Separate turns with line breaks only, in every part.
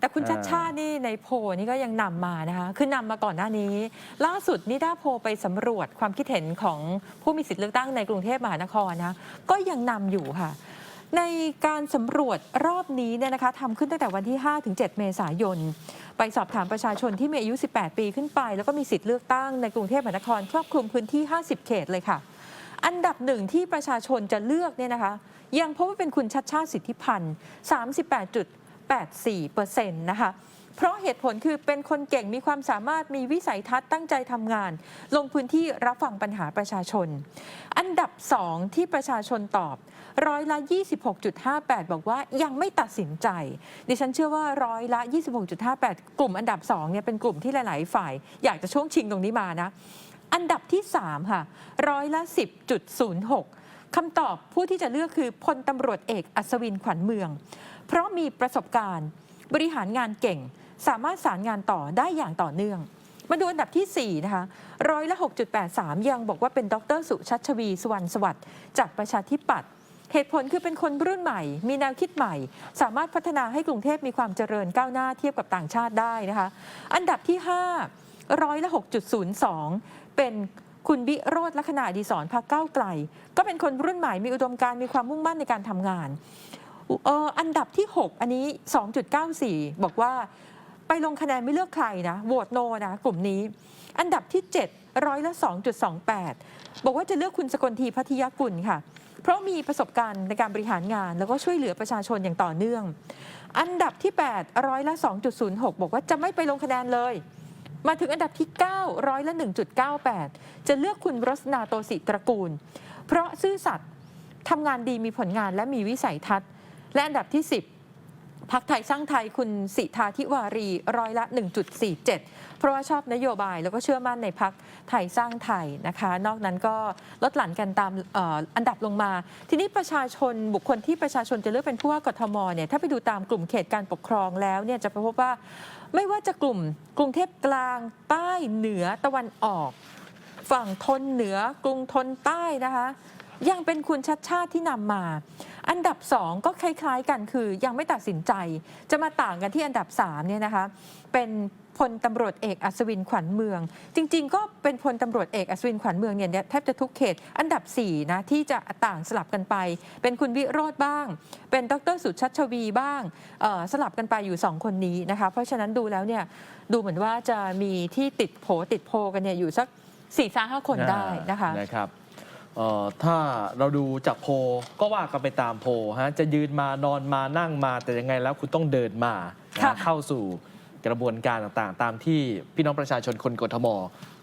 แต่คุณ
อ่า
ชัดชาตินี่ในโพลนี่ก็ยังนำมานะคะ คือนำมาก่อนหน้านี้ ล่าสุดนิด้าโพลไปสำรวจความคิดเห็นของผู้มีสิทธิ์เลือกตั้งในกรุงเทพมหานครนะก็ยังนำอยู่ค่ะ ในการสำรวจรอบนี้เนี่ยนะคะทำขึ้นตั้งแต่วันที่5ถึง7เมษายน ไปสอบถามประชาชนที่มีอายุ 18 ปีขึ้นไป แล้วก็มีสิทธิ์เลือกตั้งในกรุงเทพมหานครครอบคลุมพื้นที่ 50 เขตเลยค่ะ อันดับหนึ่งที่ประชาชนจะเลือกเนี่ยนะคะ ยังพบว่าเป็นคุณชัดชาติสิทธิพันธ์ 84%นะคะเพราะเหตุผลคือเป็นคนเก่งมีความสามารถมีวิสัยทัศน์ตั้งใจทำงาน ลงพื้นที่รับฟังปัญหาประชาชน อันดับสองที่ประชาชนตอบร้อยละ 26.58 บอกว่ายังไม่ตัดสินใจ ดิฉันเชื่อว่าร้อยละ 26.58 กลุ่มอันดับ2เนี่ยเป็นกลุ่มที่หลาย ๆ ฝ่าย อยากจะช่วงชิงตรงนี้มานะ อันดับที่ 3 ค่ะร้อยละ 10.06 คำตอบผู้ที่จะเลือกคือพลตำรวจเอกอัศวินขวัญเมือง เพราะมีประสบการณ์ บริหารงานเก่ง สามารถสารงานต่อได้อย่างต่อเนื่อง มาดูอันดับทีสี่4 นะคะร้อยละ 6.83 ยังบอกว่าเป็นดรสุชัชวีสุวรรณสวัสดิ์จากประชาธิปัตย์เหตุผลคือเป็นคนรุ่นใหม่ มีแนวคิดใหม่ สามารถพัฒนาให้กรุงเทพมีความเจริญก้าวหน้าเทียบกับต่างชาติได้นะคะ อันดับที่ 5 ร้อยละ 6.02 เป็น คุณวิโรธลักษณะดีศรพรรคก้าไกล ก็เป็นคนรุ่นใหม่มีอุดมการมีความมุ่งมั่นในการทำงานเอออันดับที่ 6 อันนี้ 2.94 บอกว่าไปลงคะแนนไม่เลือกใครนะโหวตโนนะกลุ่มนี้ อันดับที่ 7 ร้อยละ 2.28 บอกว่าจะเลือกคุณสกลทีพัทยกุลค่ะ เพราะมีประสบการณ์ในการบริหารงาน แล้วก็ช่วยเหลือประชาชนอย่างต่อเนื่อง อันดับที่ 8 ร้อยละ 2.06 บอกว่าจะไม่ไปลงคะแนนเลย มาถึงอันดับที่ 9 ร้อยละ 1.98 จะเลือกคุณรสนาโตสิตระกูล เพราะซื่อสัตย์ทำงานดีมีผลงานและมีวิสัยทัศน์ และอันดับที่ 10 พักไทยสร้างไทยคุณสิทาธิวารีร้อยละ 1.47 เพราะว่าชอบนโยบายแล้วก็เชื่อมั่นในพักไทยสร้างไทยนะคะ นอกนั้นก็ลดหลั่นกันตามอ,อ,อันดับลงมา ทีนี้ประชาชนบุคคลที่ประชาชนจะเลือกเป็นผู้ว่ากทมเนี่ยถ้าไปดูตามกลุ่มเขตการปกครองแล้วเนี่ยจะพบว่าไม่ว่าจะกลุ่มกรุงเทพกลางใต้เหนือตะวันออก ฝั่งทนเหนือกรุงทนใต้นะคะ ยังเป็นคุณชัดชาติที่นำมา อันดับ 2 ก็คล้ายๆกันคือยังไม่ตัดสินใจ จะมาต่างกันที่อันดับ3เนี่ยนะคะเป็นพลตำรวจเอกอัศวินขวัญเมือง จริง ๆ ก็เป็นพลตำรวจเอกอัศวินขวัญเมืองเนี่ยแทบจะทุกเขต อันดับ4นะที่จะต่างสลับกันไป เป็นคุณวิโรธบ้าง เป็นดรสุชัชวีบ้างสลับกันไปอยู่ 2 คนนี้นะคะ เพราะฉะนั้นดูแล้วเนี่ยดูเหมือนว่าจะมีที่ติดโผติดโพกันเนี่ยอยู่สัก4ี่ห้าคนได้นะคะ
นะครับ เอ่อถ้าเราดูจากโพลก็ว่ากันไปตามโพลฮะจะยืนมานอนมานั่งมาแต่ยังไงแล้วคุณต้องเดินมานะ
ค่ะ
เข้าสู่กระบวนการต่างๆ ตามที่พี่น้องประชาชนคนกทม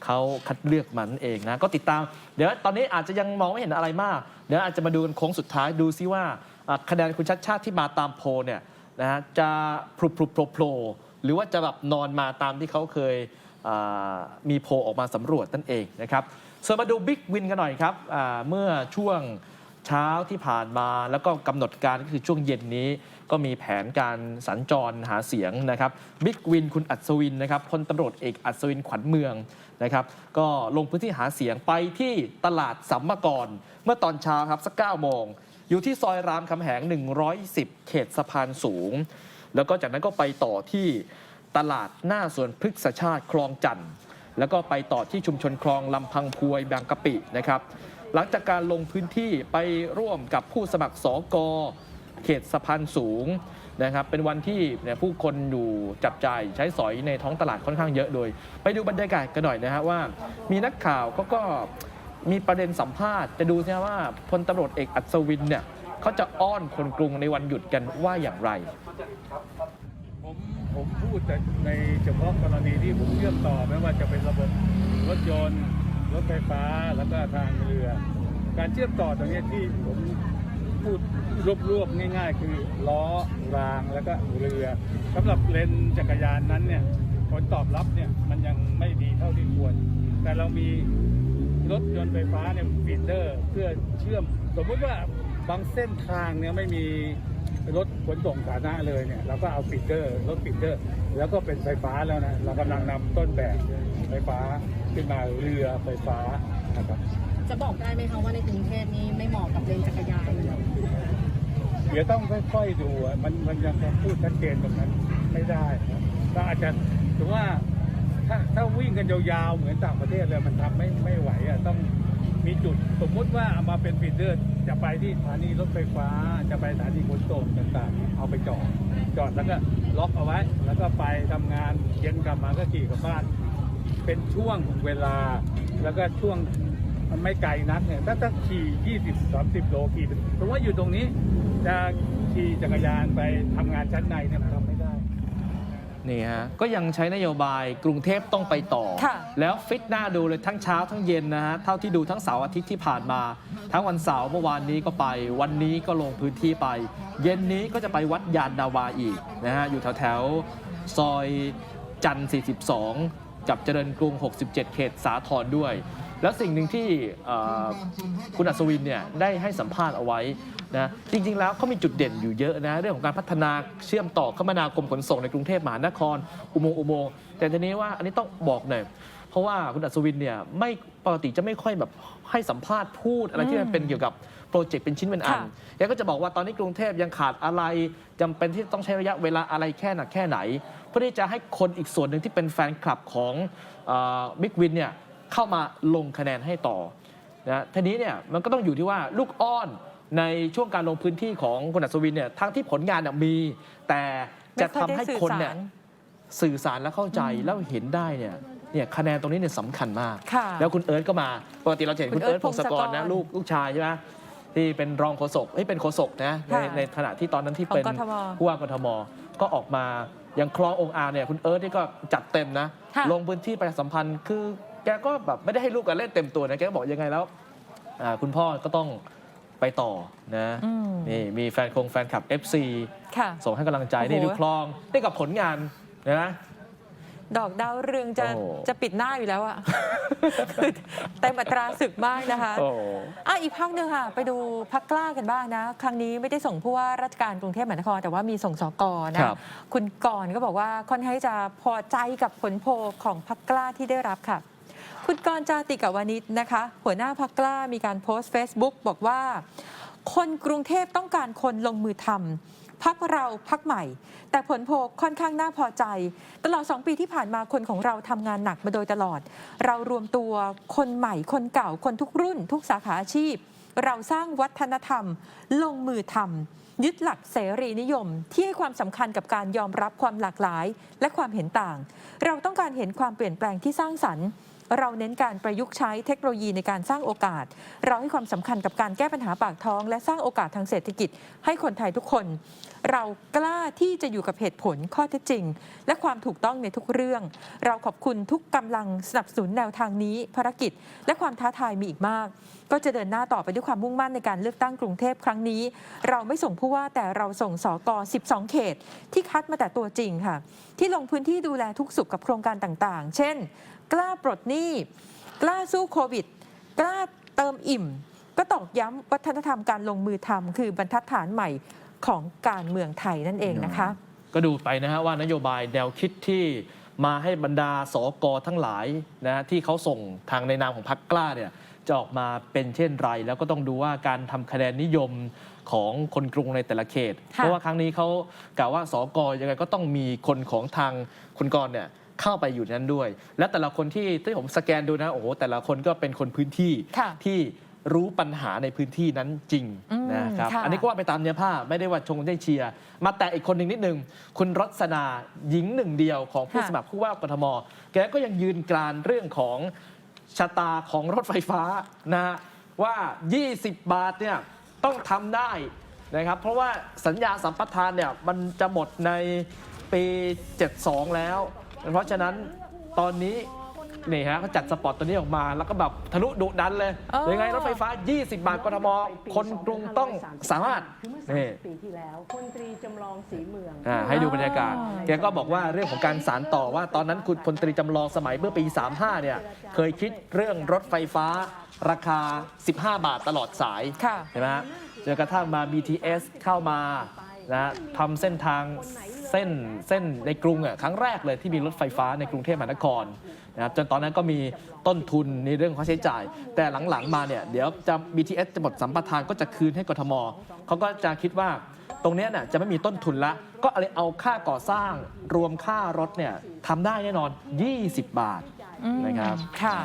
เขาคัดเลือกมันเองนะก็ติดตาม เดี๋ยวตอนนี้อาจจะยังมองไม่เห็นอะไรมาก เดี๋ยวอาจจะมาดูกันโค้งสุดท้ายดูซิว่าอะคะแนนคุณชัดชาติที่มาตามโพลเนี่ยนะฮะจะพลุบพลุบโผล่โผล่หรือว่าจะแบบนอนมาตามที่เขาเคย อ่ามีโพลออกมาสำรวจนั่นเองนะครับ ส่วนมาดูบิ๊กวินกันหน่อยครับเมื่อช่วงเช้าที่ผ่านมาแล้วก็กำหนดการก็คือช่วงเย็นนี้ก็มีแผนการสัญจรหาเสียงนะครับบิ๊กวินคุณอัศวินนะครับพลตำรวจเอกอัศวินขวัญเมืองนะครับ ก็ลงพื้นที่หาเสียงไปที่ตลาดสัมมกรเมื่อตอนเช้าครับสัก9โมง อยู่ที่ซอยรามคำแหง 110 เขตสะพานสูง แล้วก็จากนั้นก็ไปต่อที่ตลาดหน้าสวนพฤกษชาติคลองจันทร์ แล้วก็ไปต่อที่ชุมชนคลองลำพังพวยบางกะปินะครับ หลังจากการลงพื้นที่ไปร่วมกับผู้สมัครสอกอเขตสะพานสูงนะครับ เป็นวันที่เนี่ยผู้คนอยู่จับจ่ายใช้สอยในท้องตลาดค่อนข้างเยอะโดย ไปดูบรรยากาศกันหน่อยนะฮะว่า มีนักข่าวเขาก็มีประเด็นสัมภาษณ์จะดูสิฮะว่าพลตำรวจเอกอัศวินเนี่ยเขาจะอ้อนคนกรุงในวันหยุดกันว่าอย่างไร
ผมพูดแต่ในเฉพาะกรณีที่ผมเชื่อมต่อไม่ว่าจะเป็นระบบรถยนต์ รถไฟฟ้าแล้วก็ทางเรือ การเชื่อมต่อตรงนี้ที่ผมพูดรวบๆง่าย ๆ คือล้อรางแล้วก็เรือสำหรับเลนจักรยานนั้นเนี่ยผลตอบรับเนี่ยมันยังไม่ดีเท่าที่ควร แต่เรามีรถยนต์ไฟฟ้าเนี่ยฟีดเดอร์ เพื่อเชื่อม สมมติว่าบางเส้นทางเนี่ยไม่มี รถขนส่งสาธารณะเลยเนี่ยเราก็เอาฟีดเดอร์รถฟีดเดอร์ แล้วก็เป็นไฟฟ้าแล้วนะเรากำลังนำต้นแบบไฟฟ้าขึ้นมาเรือไฟฟ้านะครับ
จะบอกได้ไหมคะว่าในกรุงเทพนี้ไม่เหมาะกับเลนจักรยาน
เดี๋ยวต้องค่อยๆดูอะมันมันยังพูดชัดเจนตรงนั้นในไม่ได้ครับก็อาจจะถือว่าถ้าถ้าวิ่งกันยาวๆเหมือนต่างประเทศเลยมันทำไม่ไม่ไหวอะต้อง มีจุดสมมติว่าเอามาเป็นฟีดเดอร์จะไปที่สถานีรถไฟฟ้า จะไปสถานีขนส่งต่างๆ เอาไปจอดจอดแล้วก็ล็อกเอาไว้ แล้วก็ไปทำงานเย็นกลับมาก็ขี่กลับบ้าน เป็นช่วงเวลา แล้วก็ช่วงมันไม่ไกลนักเนี่ยถ้าถ้าขี่ 20 30 โลขี่เป็นสมมติว่าอยู่ตรงนี้ จะขี่จักรยานไปทำงานชั้นในเนี่ยมันทำไม่
นี่ฮะก็ยังใช้นโยบายกรุงเทพต้องไปต่อ
ค่ะ
แล้วฟิตหน้าดูเลยทั้งเช้าทั้งเย็นนะฮะเท่าที่ดูทั้งเสาร์อาทิตย์ที่ผ่านมา ทั้งวันเสาร์เมื่อวานนี้ก็ไป วันนี้ก็ลงพื้นที่ไป เย็นนี้ก็จะไปวัดยานนาวาอีกนะฮะอยู่แถวแถวๆซอยจันทร์42 กับเจริญกรุง 67 เขตสาทรด้วย แล้วสิ่งหนึ่งที่เอ่อคุณอัศวินเนี่ยได้ให้สัมภาษณ์เอาไว้ นะจริงๆแล้วเขามีจุดเด่นอยู่เยอะนะเรื่องของการพัฒนาเชื่อมต่อคมนาคมขนส่งในกรุงเทพมหานคร อุโมงค์อุโมงค์แต่ทีนี้ว่าอันนี้ต้องบอกหน่อยเพราะว่าคุณอัศวินเนี่ยไม่ปกติจะไม่ค่อยแบบให้สัมภาษณ์พูดอะไรที่มันเป็นเกี่ยวกับโปรเจกต์เป็นชิ้นเป็นอัน
ค่ะ
แกก็จะบอกว่าตอนนี้กรุงเทพยังขาดอะไรจำเป็นที่ต้องใช้ระยะเวลาอะไรแค่หนักแค่ไหน เพื่อที่จะให้คนอีกส่วนหนึ่งที่เป็นแฟนคลับของบิ๊กวินเนี่ยเข้ามาลงคะแนนให้ต่อนะทีนี้เนี่ยมันก็ต้องอยู่ที่ว่าลูกอ้อน ในช่วงการลงพื้นที่ของคุณอัศวินเนี่ยทั้งที่ผลงานน่ะมี แต่จะทำให้คนเนี่ย
ไม่อยได้
สื่อสารและเข้าใจแล้วเห็นได้เนี่ยเนี่ยคะแนนตรงนี้เนี่ยสำคัญมาก
ค่ะ
แล้วคุณเอิร์ธก็มาปกติเราจะเห็น
คุ
คุณ
ณเอิ
เอิ
ร์
ร์
ธ
ธพงศกรนะ
พงศกร
ลูกลูกชายใช่ไหมที่เป็นรองโฆษกเอ้ยเป็นโฆษกนะใน
ค่ะ
ในขณะที่ตอนนั้นที่
ของ
เป็น
กทม
ผู้ว่ากทมก็ออกมาอย่างคลององค์อาจเนี่ยคุณเอิร์ธนี่ก็จัดเต็มนะ
ค่ะ
ลงพื้นที่ประชาสัมพันธ์คือแกก็แบบไม่ได้ให้ลูกกันเล่นเต็มตัวนะแกก็บอกยังไงแล้วอ่าคุณพ่อก็ต้อง ไปต่อนะ
อืม
นี่มีแฟนคงแฟนคลับ FC
ค่ะ
ส่งให้กำลังใจ
โอ้โห
นี่ดูคลองนี่กับผลงานนะ
ดอกดาวเรืองจะ
โอ้
จะปิดหน้าอยู่แล้วอะ คือเต็มอัตราศึกมากนะคะ
โอ้
อะอีกพักหนึ่งค่ะ ไปดูพักกล้ากันบ้างนะ ครั้งนี้ไม่ได้ส่งผู้ว่าราชการกรุงเทพมหานคร แต่ว่ามีส่งสกนะ ครับ คุณกรณ์ก็บอกว่าค่อนข้างจะพอใจกับผลโพลของพักกล้าที่ได้รับค่ะ คุณกรจาติกาวานิชนะคะ หัวหน้าพักกล้ามีการโพสต์ Facebook บอกว่า คนกรุงเทพต้องการคนลงมือทำพักเราพักใหม่ แต่ผลโพลค่อนข้างน่าพอใจ ตลอด 2 ปีที่ผ่านมาคนของเราทำงานหนักมาโดยตลอด เรารวมตัวคนใหม่คนเก่าคนทุกรุ่น ทุกสาขาอาชีพ เราสร้างวัฒนธรรม ลงมือทำยึดหลักเสรีนิยม ที่ให้ความสำคัญกับการยอมรับความหลากหลาย และความเห็นต่าง เราต้องการเห็นความเปลี่ยนแปลงที่สร้างสรรค์ เราเน้นการประยุกต์ใช้เทคโนโลยีในการสร้างโอกาส เราให้ความสำคัญกับการแก้ปัญหาปากท้อง และสร้างโอกาสทางเศรษฐกิจ ให้คนไทยทุกคน เรากล้าที่จะอยู่กับเหตุผลข้อเท็จจริง และความถูกต้องในทุกเรื่อง เราขอบคุณทุกกำลังสนับสนุนแนวทางนี้ ภารกิจ และความท้าทายมีอีกมาก ก็จะเดินหน้าต่อไปด้วยความมุ่งมั่นในการเลือกตั้งกรุงเทพครั้งนี้ เราไม่ส่งผู้ว่าแต่เราส่งสอกอ12 เขต ที่คัดมาแต่ตัวจริงค่ะ ที่ลงพื้นที่ดูแลทุกสุขกับโครงการต่างๆ เช่น กล้าปลดหนี้ กล้าสู้โควิด กล้าเติมอิ่ม ก็ตอกย้ำวัฒนธรรมการลงมือทำคือบรรทัดฐานใหม่ของการเมืองไทยนั่นเองนะคะ
ก็ดูไปนะฮะว่านโยบายแนวคิดที่มาให้บรรดาสกอทั้งหลายนะที่เขาส่งทางในนามของพรรคกล้าเนี่ยจะออกมาเป็นเช่นไร แล้วก็ต้องดูว่าการทำคะแนนนิยมของคนกรุงในแต่ละเขต เพราะว่าครั้งนี้เขากล่าวว่าสกอยังไงก็ต้องมีคนของทางคุณกรเนี่ย เข้าไปอยู่ในนั้นด้วย และแต่ละคนที่ที่ผมสแกนดูนะโอ้โหแต่ละคนก็เป็นคนพื้นที่
ค่ะ
ที่รู้ปัญหาในพื้นที่นั้นจริง
อืม
นะครับ
ค่ะ
อันนี้ก็ว่าไปตามเนื้อผ้าไม่ได้ว่าชงได้เชียร์มาแต่อีกคนหนึ่งนิดนึง คุณรสนาหญิงหนึ่งเดียวของผู้
ค่ะ
สมัครผู้ว่ากทม แกก็ยังยืนกรานเรื่องของชะตาของรถไฟฟ้านะฮะว่า 20 บาทเนี่ยต้องทำได้นะครับ เพราะว่าสัญญาสัมปทานเนี่ยมันจะหมดในปี 72 แล้ว เพราะฉะนั้นตอนนี้นี่ฮะเขาจัดสปอตตัวนี้ออกมา แล้วก็แบบทะลุดุดันเลย
เออ
ยังไงรถไฟฟ้า 20 บาทกทม คนกรุงต้องสามารถ
คือเมื่อ
นี่
30ปีที่แล้วพลตรีจำลองศรีเมือง
อ่าให้ดูบรรยากาศแกก็บอกว่าเรื่องของการสารต่อว่า ตอนนั้นคุณพลตรีจำลองสมัยเมื่อปี 35 เนี่ย เคยคิดเรื่องรถไฟฟ้า ราคา 15 บาทตลอดสาย
ค่ะ
เห็นไหมฮะจนกระทั่งมา BTS เข้ามานะทำเส้นทาง เส้นเส้นในกรุงอะครั้งแรกเลยที่มีรถไฟฟ้าในกรุงเทพมหานครนะครับจนตอนนั้นก็มีต้นทุนในเรื่องค่าใช้จ่าย แต่หลังๆมาเนี่ยเดี๋ยวจะ BTS จะหมดสัมปทานก็จะคืนให้กทมเขาก็จะคิดว่าตรงนี้ยน่ะจะไม่มีต้นทุนละ ก็เลยเอาค่าก่อสร้างรวมค่ารถเนี่ยทำได้แน่นอน 20 บาทนะครับ
ค่ะ